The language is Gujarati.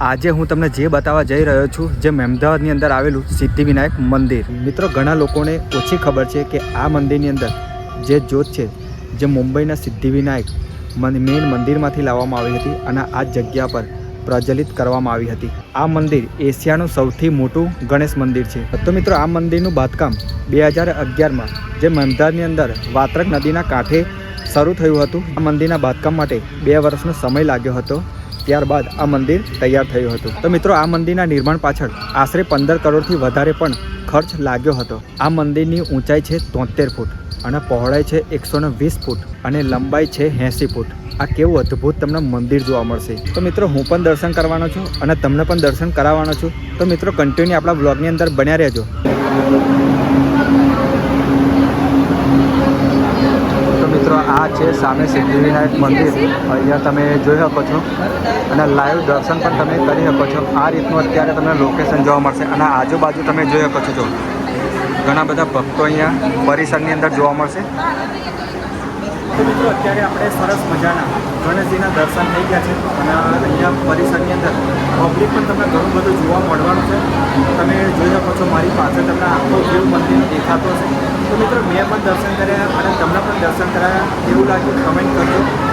આજે હું તમને જે બતાવવા જઈ રહ્યો છું, જે મહેમદાવાદની અંદર આવેલું સિદ્ધિવિનાયક મંદિર. મિત્રો, ઘણા લોકોને ઓછી ખબર છે કે આ મંદિરની અંદર જે જ્યોત છે, જે મુંબઈના સિદ્ધિવિનાયક મેઇન મંદિરમાંથી લાવવામાં આવી હતી અને આ જગ્યા પર પ્રજ્વલિત કરવામાં આવી હતી. આ મંદિર એશિયાનું સૌથી મોટું ગણેશ મંદિર છે. તો મિત્રો, આ મંદિરનું બાંધકામ બે હજાર અગિયારમાં જે અમદાવાદની અંદર વાત્રક નદીના કાંઠે શરૂ થયું હતું. આ મંદિરના બાંધકામ માટે બે વર્ષનો સમય લાગ્યો હતો. ત્યારબાદ આ મંદિર તૈયાર થયું હતું. તો મિત્રો, આ મંદિરના નિર્માણ પાછળ આશરે પંદર કરોડથી વધારે પણ ખર્ચ લાગ્યો હતો. આ મંદિરની ઊંચાઈ છે તોતેર ફૂટ અને પહોળાઈ છે એકસો વીસ ફૂટ અને લંબાઈ છે એંસી ફૂટ. આ કેવું અદ્ભુત તમને મંદિર જોવા મળશે. તો મિત્રો, હું પણ દર્શન કરવાનો છું અને તમને પણ દર્શન કરાવવાનો છું. તો મિત્રો કન્ટિન્યુ આપણા બ્લોગની અંદર બન્યા રહેજો તો મિત્રો આ છે સામે સિદ્ધિવિનાયક મંદિર. અહીંયા તમે જોઈ શકો છો. અને લાઈવ દર્શન પણ તમે કરી શકો છો. આ રીતનું અત્યારે તમને લોકેશન જોવા મળશે. અને આજુબાજુ તમે જોઈ શકો છો. ઘણા બધા ભક્તો અહીંયા પરિસરની અંદર જોવા મળશે. મિત્રો, અત્યારે આપણે સરસ મજાના ગણેશજીના દર્શન થઈ ગયા છે. અને અહીંયા પરિસરની અંદર પબ્લિક પણ તમને ઘણું બધું જોવા મળવાનું છે. તમે જોઈ શકો છો, મારી પાસે તમને આખો જીવ મંદિર દેખાતો હશે. તો મિત્રો મેં પણ દર્શન કર્યા અને તમને પણ દર્શન કરાયા. એવું લાગ્યું? કમેન્ટ કરજો.